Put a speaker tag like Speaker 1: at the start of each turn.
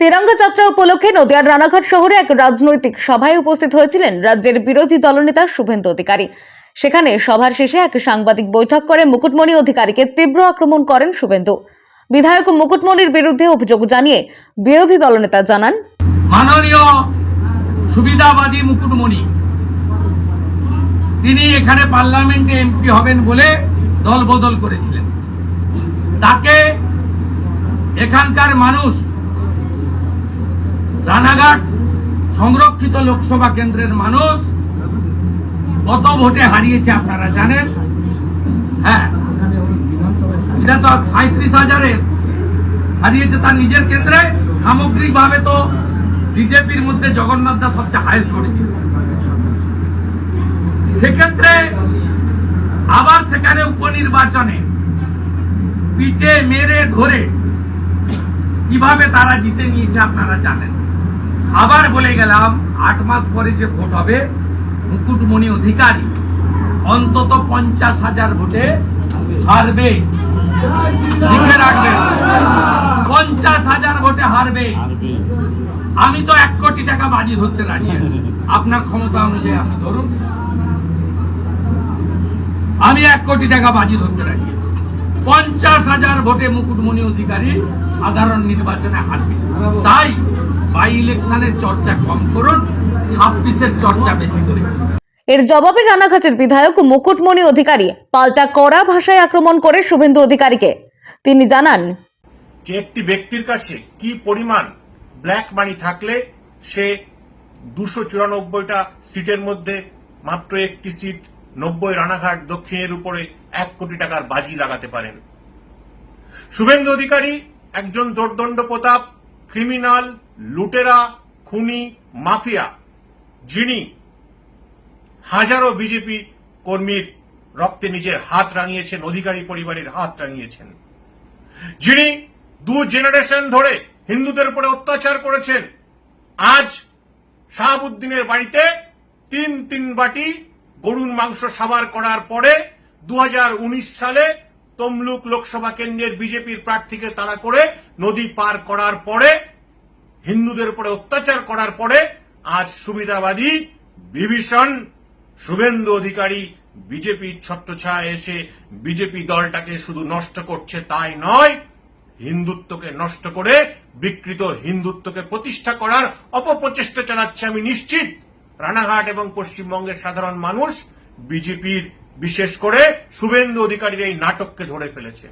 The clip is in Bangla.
Speaker 1: তেরঙ্গা যাত্রা উপলক্ষে নদিয়ার রানাঘাট শহরে এক রাজনৈতিক সভায় উপস্থিত হয়েছিলেন রাজ্যের বিরোধী দলনেতা শুভেন্দু অধিকারী। সেখানে সভার শেষে এক সাংবাদিক বৈঠক করে মুকুটমণি অধিকারীকে তীব্র আক্রমণ করেন শুভেন্দু। বিধায়ক মুকুটমণির বিরুদ্ধে অভিযোগ জানিয়ে বিরোধী দলনেতা জানান,
Speaker 2: মাননীয় সুবিধাবাদী মুকুটমণি, তিনি এখানে পার্লামেন্টে এমপি হবেন বলে দল বদল করেছিলেন। তাকে এখানকার মানুষ রানাঘাট সংরক্ষিত লোকসভা কেন্দ্রের মানুষ কত ভোটে হারিয়েছে আপনারা জানেন? হ্যাঁ। সাঁত্রিশ হাজারে হারিয়েছে তার নিজের কেন্দ্রে। সামগ্রিকভাবে তো বিজেপির মধ্যে জগন্নাথ দাস সবচেয়ে হাইস্ট করেছিল সেক্ষেত্রে আবার সেখানে উপনির্বাচনে পিটে মেরে ধরে কীভাবে তারা জিতে নিয়েছে আপনারা জানেন? আবার বলে গেলাম, আট মাস পরে যে ভোট হবে, মুকুটমণি অধিকারী অন্তত পঞ্চাশ হাজার ভোটে হারবে। লিখে রাখবেন, পঞ্চাশ হাজার ভোটে হারবে। আমি তো এক কোটি টাকা বাজি ধরতে রাজি আপনার ক্ষমতা অনুযায়ী আপনি ধরুন। আমি এক কোটি টাকা বাজি ধরতে রাজি আছি। পঞ্চাশ হাজার ভোটে মুকুটমণি অধিকারী সাধারণ নির্বাচনে হারবে। তাই বাই ইলেকশনের চর্চা কম করুন ছাব্বিশের চর্চা বেশি করে।
Speaker 1: এর জবাবে রানাঘাটের বিধায়ক মুকুটমণি অধিকারী পাল্টা কড়া ভাষায় আক্রমণ করে শুভেন্দু অধিকারীকে। তিনি জানান
Speaker 3: যে একটি ব্যক্তির কাছে কি পরিমাণ ব্ল্যাক মানি থাকলে সে দুশো চুরানব্বইটা সিটের মধ্যে মাত্র একটি সিট নব্বই রানাঘাট দক্ষিণের উপরে এক কোটি টাকার বাজি লাগাতে পারেন। শুভেন্দু অধিকারী, একজন দোর্দণ্ড প্রতাপ ক্রিমিনাল, লুটেরা, খুনি, মাফিয়া। যিনি হাজারো বিজেপি কর্মীর রক্তে নিজের হাত রাঙিয়েছেন, অধিকারী পরিবারের হাত রাঙিয়েছেন। যিনি দু জেনারেশন ধরে হিন্দুদের উপরে অত্যাচার করেছেন, আজ শাহাবুদ্দিনের বাড়িতে তিন তিন বাটি গরুর মাংস সাবার করার পরে দু হাজার উনিশ সালে তমলুক লোকসভা কেন্দ্রের বিজেপির প্রার্থীকে তাড়া করে নদী পার করার পরে, হিন্দুদের উপরে অত্যাচার করার পরে আজ সুবিধাবাদী, বিভীষণ, শুভেন্দু অধিকারী বিজেপির ছত্রছায়া এসে বিজেপি দলটাকে শুধু নষ্ট করছে তাই নয়, হিন্দুত্বকে নষ্ট করে বিকৃত হিন্দুত্বকে প্রতিষ্ঠা করার অপপ্রচেষ্টা চালাচ্ছে আমি নিশ্চিত। রানাঘাট এবং পশ্চিমবঙ্গের সাধারণ মানুষ বিজেপির, বিশেষ করে শুভেন্দু অধিকারীর এই নাটককে ধরে ফেলেছে